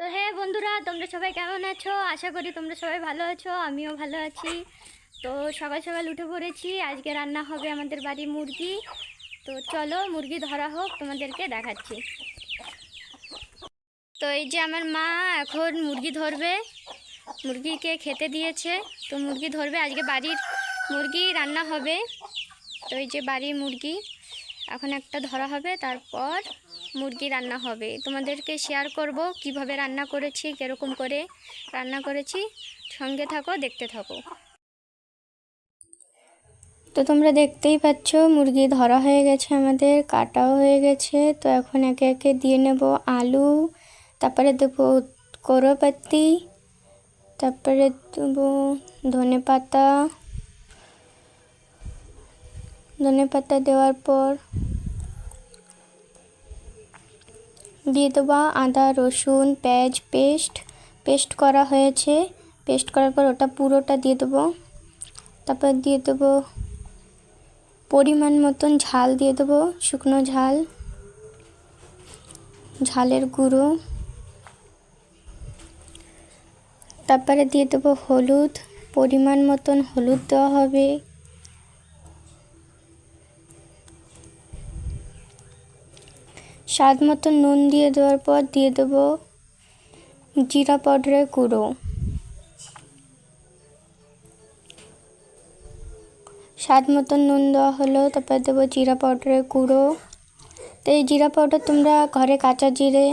তো হ্যাঁ বন্ধুরা, তোমরা সবাই কেমন আছো? আশা করি তোমরা সবাই ভালো আছো, আমিও ভালো আছি। তো সকাল সকাল উঠে পড়েছি, আজকে রান্না হবে আমাদের বাড়ি মুরগি। তো চলো মুরগি ধরা হোক, তোমাদেরকে দেখাচ্ছি। তো এই যে আমার মা এখন মুরগি ধরবে, মুরগিকে খেতে দিয়েছে। তো মুরগি ধরবে, আজকে বাড়ির মুরগি রান্না হবে। তো এই যে বাড়ির মুরগি, এখন একটা ধরা হবে, তারপর মুরগি রান্না হবে। তোমাদেরকে শেয়ার করব কীভাবে রান্না করেছি, কীরকম করে রান্না করেছি। সঙ্গে থাকো, দেখতে থাকো। তো তোমরা দেখতেই পাচ্ছ, মুরগি ধরা হয়ে গেছে আমাদের, কাটাও হয়ে গেছে। তো এখন একে একে দিয়ে নেব আলু, তারপরে দেবো কোরোপাতি তারপরে দেবো ধনে পাতা। ধনে পাতা দেওয়ার পর দিয়ে দেবো আদা, রসুন, পেঁয়াজ, পেস্ট পেস্ট করা হয়েছে। পেস্ট করার পর ওটা পুরোটা দিয়ে দেবো। তারপর দিয়ে দেবো পরিমাণ মতন ঝাল দিয়ে দেবো, শুকনো ঝাল, ঝালের গুঁড়ো। তারপরে দিয়ে দেবো হলুদ, পরিমাণ মতন হলুদ দেওয়া হবে। স্বাদ মতন নুন দিয়ে দেওয়ার পর দিয়ে দেবো জিরা পাউডারের গুঁড়ো। স্বাদ মতন নুন দেওয়া হলো, তারপর দেবো জিরা পাউডারের গুঁড়ো। তো এই জিরা পাউডার তোমরা ঘরে কাঁচা জিরে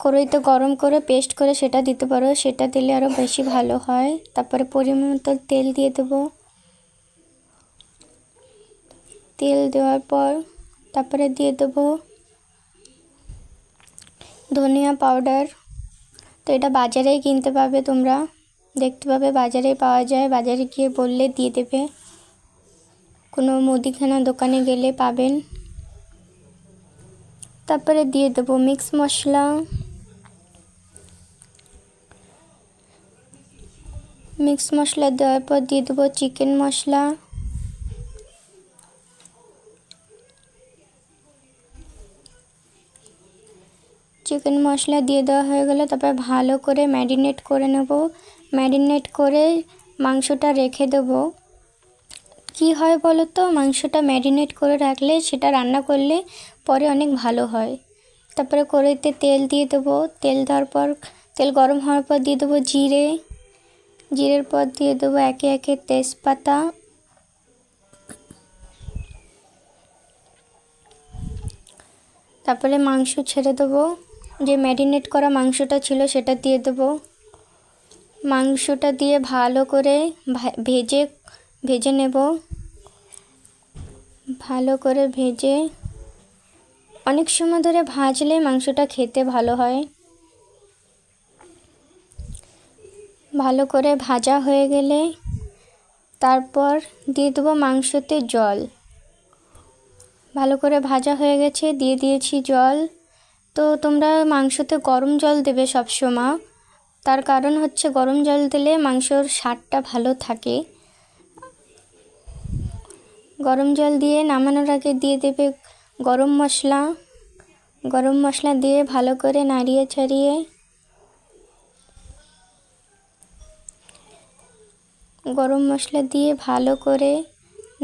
কড়াইতে গরম করে পেস্ট করে সেটা দিতে পারো, সেটা দিলে আরও বেশি ভালো হয়। তারপরে পরিমাণ মতো তেল দিয়ে দেবো। তেল দেওয়ার পর তারপরে দিয়ে দেবো ধনিয়া পাউডার। তো এটা বাজারেই কিনতে পাবে তোমরা। দেখতে পাবে বাজারেই পাওয়া যায়। বাজারে গিয়ে বললে দিয়ে দেবে। কোনো মুদিখানা দোকানে গেলে পাবেন। তারপরে দিয়ে দেবো মিক্স মশলা। মিক্স মশলা দেওয়ার পর দিয়ে দেবো চিকেন মশলা। চিকেন মশলা দিয়ে দেওয়া হয়ে গেলে তারপর ভালো করে ম্যারিনেট করে নেব। ম্যারিনেট করে মাংসটা রেখে দেব। কি হয় বলো তো মাংসটা ম্যারিনেট করে রাখলে সেটা রান্না করলে পরে অনেক ভালো হয়। তারপরে কড়াইতে তেল দিয়ে দেবো। তেল দেওয়ার পর, তেল গরম হওয়ার পর দিয়ে দেবো জিরে। জিরের পর দিয়ে দেবো একে একে তেজপাতা। তারপরে মাংস ছেড়ে দেবো। যে ম্যারিনেট করা মাংসটা ছিল সেটা দিয়ে দেবো। মাংসটা দিয়ে ভালো করে ভেজে ভেজে নেব। ভালো করে ভেজে, অনেক সময় ধরে ভাজলে মাংসটা খেতে ভালো হয়। ভালো করে ভাজা হয়ে গেলে তারপর দিয়ে দেবো মাংসতে জল। ভালো করে ভাজা হয়ে গেছে, দিয়ে দিয়েছি জল। তো তোমরা মাংসতে গরম জল দেবে সব সময় তার কারণ হচ্ছে গরম জল দিলে মাংসর স্বাদটা ভালো থাকে। গরম জল দিয়ে নামানোর আগে দিয়ে দেবে গরম মশলা। গরম মশলা দিয়ে ভালো করে নাড়িয়ে ছাড়িয়ে গরম মশলা দিয়ে ভালো করে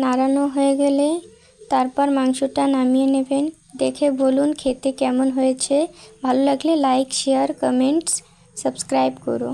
নাড়ানো হয়ে গেলে তারপর মাংসটা নামিয়ে নেবেন। দেখে বলুন খেতে কেমন হয়েছে। ভালো লাগলে লাইক শেয়ার কমেন্টস সাবস্ক্রাইব করো।